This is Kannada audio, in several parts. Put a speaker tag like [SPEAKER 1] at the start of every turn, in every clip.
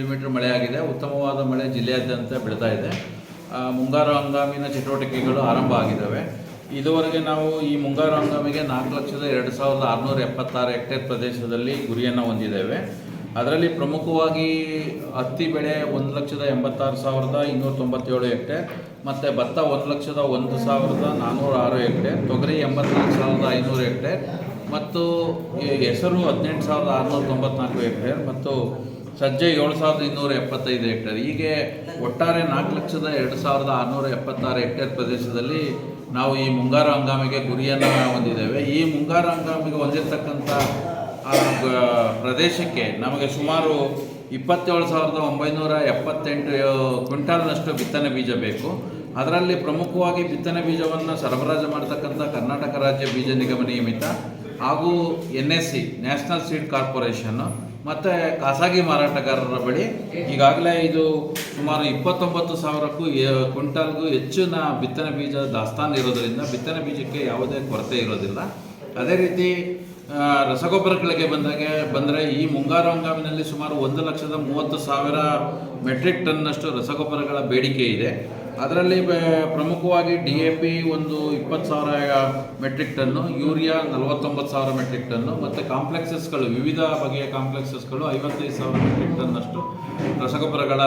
[SPEAKER 1] ಮಿಲಿಮೀಟರ್ ಮಳೆಯಾಗಿದೆ ಉತ್ತಮವಾದ ಮಳೆ ಜಿಲ್ಲೆಯಾದ್ಯಂತ ಬೀಳ್ತಾ ಇದೆ. ಮುಂಗಾರು ಹಂಗಾಮಿನ ಚಟುವಟಿಕೆಗಳು ಆರಂಭ ಆಗಿದ್ದಾವೆ. ಇದುವರೆಗೆ ನಾವು ಈ ಮುಂಗಾರು ಹಂಗಾಮಿಗೆ ನಾಲ್ಕು ಲಕ್ಷದ ಎರಡು ಸಾವಿರದ ಆರುನೂರ ಎಪ್ಪತ್ತಾರು ಹೆಕ್ಟೇರ್ ಪ್ರದೇಶದಲ್ಲಿ ಗುರಿಯನ್ನು ಹೊಂದಿದ್ದೇವೆ. ಅದರಲ್ಲಿ ಪ್ರಮುಖವಾಗಿ ಹತ್ತಿ ಬೆಳೆ ಒಂದು ಲಕ್ಷದ ಎಂಬತ್ತಾರು ಸಾವಿರದ ಇನ್ನೂರ ತೊಂಬತ್ತೇಳು ಹೆಕ್ಟೇರ್, ಮತ್ತು ಭತ್ತ ಒಂದು ಲಕ್ಷದ ಒಂದು ಸಾವಿರದ ನಾನ್ನೂರ ಆರು ಹೆಕ್ಟೇರ್, ತೊಗರಿ ಎಂಬತ್ನಾಲ್ಕು ಸಾವಿರದ ಐನೂರು ಹೆಕ್ಟೇರ್, ಮತ್ತು ಹೆಸರು ಹದಿನೆಂಟು ಸಾವಿರದ ಆರುನೂರ ತೊಂಬತ್ನಾಲ್ಕು ಹೆಕ್ಟೇರ್, ಮತ್ತು ಸಜ್ಜೆ ಏಳು ಸಾವಿರದ ಇನ್ನೂರ ಎಪ್ಪತ್ತೈದು ಹೆಕ್ಟೇರ್ ಹೀಗೆ ಒಟ್ಟಾರೆ ನಾಲ್ಕು ಲಕ್ಷದ ಎರಡು ಸಾವಿರದ ಆರುನೂರ ಎಪ್ಪತ್ತಾರು ಹೆಕ್ಟೇರ್ ಪ್ರದೇಶದಲ್ಲಿ ನಾವು ಈ ಮುಂಗಾರು ಹಂಗಾಮಿಗೆ ಗುರಿಯನ್ನು ಹೊಂದಿದ್ದೇವೆ. ಈ ಮುಂಗಾರು ಹಂಗಾಮಿಗೆ ಹೊಂದಿರತಕ್ಕಂಥ ಪ್ರದೇಶಕ್ಕೆ ನಮಗೆ ಸುಮಾರು ಇಪ್ಪತ್ತೇಳು ಸಾವಿರದ ಒಂಬೈನೂರ ಎಪ್ಪತ್ತೆಂಟು ಕ್ವಿಂಟಾಲ್ನಷ್ಟು ಬಿತ್ತನೆ ಬೀಜ ಬೇಕು. ಅದರಲ್ಲಿ ಪ್ರಮುಖವಾಗಿ ಬಿತ್ತನೆ ಬೀಜವನ್ನು ಸರಬರಾಜು ಮಾಡತಕ್ಕಂಥ ಕರ್ನಾಟಕ ರಾಜ್ಯ ಬೀಜ ನಿಗಮ ನಿಯಮಿತ ಹಾಗೂ N S C national seed corporation ಮತ್ತು ಖಾಸಗಿ ಮಾರಾಟಗಾರರ ಬಳಿ ಈಗಾಗಲೇ ಇದು ಸುಮಾರು ಇಪ್ಪತ್ತೊಂಬತ್ತು ಸಾವಿರಕ್ಕೂ ಕ್ವಿಂಟಲ್ಗೂ ಕ್ವಿಂಟಾಲ್ಗೂ ಹೆಚ್ಚಿನ ಬಿತ್ತನೆ ಬೀಜ ದಾಸ್ತಾನು ಇರೋದರಿಂದ ಬಿತ್ತನೆ ಬೀಜಕ್ಕೆ ಯಾವುದೇ ಕೊರತೆ ಇರೋದಿಲ್ಲ. ಅದೇ ರೀತಿ ರಸಗೊಬ್ಬರಗಳಿಗೆ ಬಂದಾಗೆ ಬಂದರೆ ಈ ಮುಂಗಾರು ಹಂಗಾಮಿನಲ್ಲಿ ಸುಮಾರು ಒಂದು ಲಕ್ಷದ ಮೂವತ್ತು ಸಾವಿರ ಮೆಟ್ರಿಕ್ ಟನ್ನಷ್ಟು ರಸಗೊಬ್ಬರಗಳ ಬೇಡಿಕೆ ಇದೆ. ಅದರಲ್ಲಿ ಪ್ರಮುಖವಾಗಿ ಡಿ ಎ ಪಿ ಒಂದು ಇಪ್ಪತ್ತು ಸಾವಿರ ಮೆಟ್ರಿಕ್ ಟನ್ನು ಯೂರಿಯಾ ನಲವತ್ತೊಂಬತ್ತು ಸಾವಿರ ಮೆಟ್ರಿಕ್ ಟನ್ನು ಮತ್ತು ಕಾಂಪ್ಲೆಕ್ಸಸ್ಗಳು ವಿವಿಧ ಬಗೆಯ ಕಾಂಪ್ಲೆಕ್ಸಸ್ಗಳು ಐವತ್ತೈದು ಸಾವಿರ ಮೆಟ್ರಿಕ್ ಟನ್ನಷ್ಟು ರಸಗೊಬ್ಬರಗಳ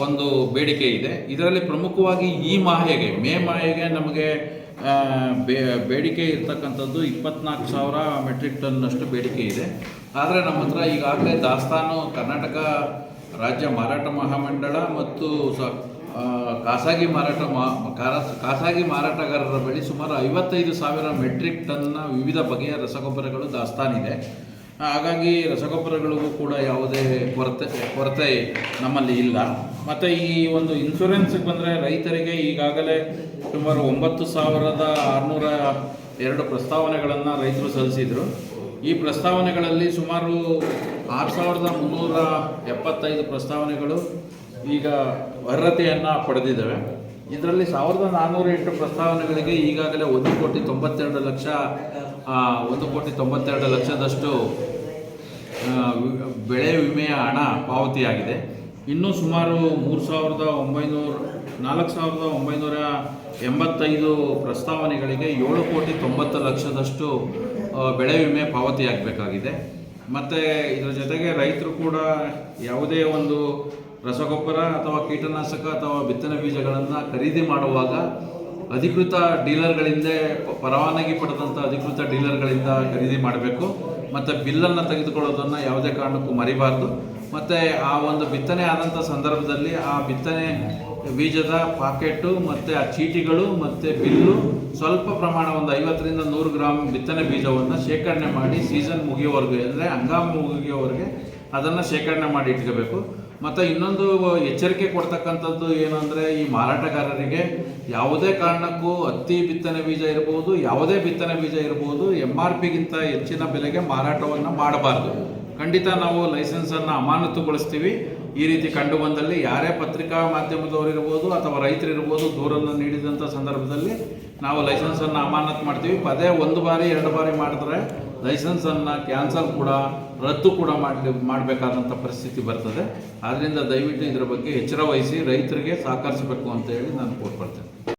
[SPEAKER 1] ಒಂದು ಬೇಡಿಕೆ ಇದೆ. ಇದರಲ್ಲಿ ಪ್ರಮುಖವಾಗಿ ಈ ಮಾಹೆಗೆ, ಮೇ ಮಾಹೆಗೆ ನಮಗೆ ಬೇ- ಬೇಡಿಕೆ ಇರ್ತಕ್ಕಂಥದ್ದು ಇಪ್ಪತ್ನಾಲ್ಕು ಸಾವಿರ ಮೆಟ್ರಿಕ್ ಟನ್ನಷ್ಟು ಬೇಡಿಕೆ ಇದೆ. ಆದರೆ ನಮ್ಮ ಹತ್ರ ಈಗಾಗಲೇ ದಾಸ್ತಾನು, ಕರ್ನಾಟಕ ರಾಜ್ಯ ಮಾರಾಟ ಮಹಾಮಂಡಳ ಮತ್ತು ಸ ಖಾಸಗಿ ಮಾರಾಟ ಮಾ ಖಾಸಗಿ ಮಾರಾಟಗಾರರ ಬಳಿ ಸುಮಾರು ಐವತ್ತೈದು ಸಾವಿರ ಮೆಟ್ರಿಕ್ ಟನ್ನ ವಿವಿಧ ಬಗೆಯ ರಸಗೊಬ್ಬರಗಳು ದಾಸ್ತಾನಿದೆ ಹಾಗಾಗಿ ರಸಗೊಬ್ಬರಗಳಿಗೂ ಕೂಡ ಯಾವುದೇ ಕೊರತೆ ಕೊರತೆ ನಮ್ಮಲ್ಲಿ ಇಲ್ಲ. ಮತ್ತು ಈ ಒಂದು ಇನ್ಶೂರೆನ್ಸ್ಗೆ ಬಂದರೆ ರೈತರಿಗೆ ಈಗಾಗಲೇ ಸುಮಾರು ಒಂಬತ್ತು ಸಾವಿರದ ಆರುನೂರ ಎರಡು ಪ್ರಸ್ತಾವನೆಗಳನ್ನು ರೈತರು ಸಲ್ಲಿಸಿದರು. ಈ ಪ್ರಸ್ತಾವನೆಗಳಲ್ಲಿ ಸುಮಾರು ಆರು ಸಾವಿರದ ಮುನ್ನೂರ ಎಪ್ಪತ್ತೈದು ಪ್ರಸ್ತಾವನೆಗಳು ಈಗ ಅರ್ಹತೆಯನ್ನು ಪಡೆದಿದ್ದಾವೆ. ಇದರಲ್ಲಿ ಸಾವಿರದ ನಾನ್ನೂರ ಎಂಟು ಪ್ರಸ್ತಾವನೆಗಳಿಗೆ ಈಗಾಗಲೇ ಒಂದು ಕೋಟಿ ತೊಂಬತ್ತೆರಡು ಲಕ್ಷ ಒಂದು ಕೋಟಿ ತೊಂಬತ್ತೆರಡು ಲಕ್ಷದಷ್ಟು ಬೆಳೆ ವಿಮೆಯ ಹಣ ಪಾವತಿಯಾಗಿದೆ. ಇನ್ನೂ ಸುಮಾರು ಮೂರು ಸಾವಿರದ ಒಂಬೈನೂರ, ನಾಲ್ಕು ಸಾವಿರದ ಒಂಬೈನೂರ ಎಂಬತ್ತೈದು ಪ್ರಸ್ತಾವನೆಗಳಿಗೆ ಏಳು ಕೋಟಿ ತೊಂಬತ್ತು ಲಕ್ಷದಷ್ಟು ಬೆಳೆ ವಿಮೆ ಪಾವತಿಯಾಗಬೇಕಾಗಿದೆ ಮತ್ತು ಇದರ ಜೊತೆಗೆ ರೈತರು ಕೂಡ ಯಾವುದೇ ಒಂದು ರಸಗೊಬ್ಬರ ಅಥವಾ ಕೀಟನಾಶಕ ಅಥವಾ ಬಿತ್ತನೆ ಬೀಜಗಳನ್ನು ಖರೀದಿ ಮಾಡುವಾಗ ಅಧಿಕೃತ ಡೀಲರ್ಗಳಿಂದ ಪರವಾನಗಿ ಪಡೆದಂಥ ಅಧಿಕೃತ ಡೀಲರ್ಗಳಿಂದ ಖರೀದಿ ಮಾಡಬೇಕು. ಮತ್ತು ಬಿಲ್ಲನ್ನು ತೆಗೆದುಕೊಳ್ಳೋದನ್ನು ಯಾವುದೇ ಕಾರಣಕ್ಕೂ ಮರಿಬಾರ್ದು. ಮತ್ತು ಆ ಒಂದು ಬಿತ್ತನೆ ಆದಂಥ ಸಂದರ್ಭದಲ್ಲಿ ಆ ಬಿತ್ತನೆ ಬೀಜದ ಪಾಕೆಟ್ಟು ಮತ್ತು ಆ ಚೀಟಿಗಳು ಮತ್ತು ಬಿಲ್ಲು ಸ್ವಲ್ಪ ಪ್ರಮಾಣ ಒಂದು ಐವತ್ತರಿಂದ ನೂರು ಗ್ರಾಮ್ ಬಿತ್ತನೆ ಬೀಜವನ್ನು ಶೇಖರಣೆ ಮಾಡಿ ಸೀಸನ್ ಮುಗಿಯೋವರೆಗೂ ಅಂದರೆ ಹಂಗಾಮ ಮುಗಿಯೋವರೆಗೆ ಅದನ್ನು ಶೇಖರಣೆ ಮಾಡಿ ಇಟ್ಕೋಬೇಕು. ಮತ್ತು ಇನ್ನೊಂದು ಎಚ್ಚರಿಕೆ ಕೊಡ್ತಕ್ಕಂಥದ್ದು ಏನು ಅಂದರೆ ಈ ಮಾರಾಟಗಾರರಿಗೆ ಯಾವುದೇ ಕಾರಣಕ್ಕೂ ಹತ್ತಿ ಬಿತ್ತನೆ ಬೀಜ ಇರ್ಬೋದು, ಯಾವುದೇ ಬಿತ್ತನೆ ಬೀಜ ಇರ್ಬೋದು ಎಂ ಆರ್ ಪಿಗಿಂತ ಹೆಚ್ಚಿನ ಬೆಲೆಗೆ ಮಾರಾಟವನ್ನು ಮಾಡಬಾರ್ದು. ಖಂಡಿತ ನಾವು ಲೈಸೆನ್ಸನ್ನು ಅಮಾನತುಗೊಳಿಸ್ತೀವಿ. ಈ ರೀತಿ ಕಂಡು ಬಂದಲ್ಲಿ ಯಾರೇ ಪತ್ರಿಕಾ ಮಾಧ್ಯಮದವರಿರ್ಬೋದು ಅಥವಾ ರೈತರಿರ್ಬೋದು ದೂರನ್ನು ನೀಡಿದಂಥ ಸಂದರ್ಭದಲ್ಲಿ ನಾವು ಲೈಸೆನ್ಸನ್ನು ಅಮಾನತು ಮಾಡ್ತೀವಿ. ಪದೇ ಒಂದು ಬಾರಿ, ಎರಡು ಬಾರಿ ಮಾಡಿದ್ರೆ ಲೈಸೆನ್ಸನ್ನು ಕ್ಯಾನ್ಸಲ್ ಕೂಡ, ರದ್ದು ಕೂಡ ಮಾಡಲಿ ಮಾಡಬೇಕಾದಂಥ ಪರಿಸ್ಥಿತಿ ಬರ್ತದೆ. ಆದ್ದರಿಂದ ದಯವಿಟ್ಟು ಇದರ ಬಗ್ಗೆ ಎಚ್ಚರ ವಹಿಸಿ ರೈತರಿಗೆ ಸಹಕರಿಸಬೇಕು ಅಂತ ಹೇಳಿ ನಾನು ಕೋರ್ಕೊಳ್ತೇನೆ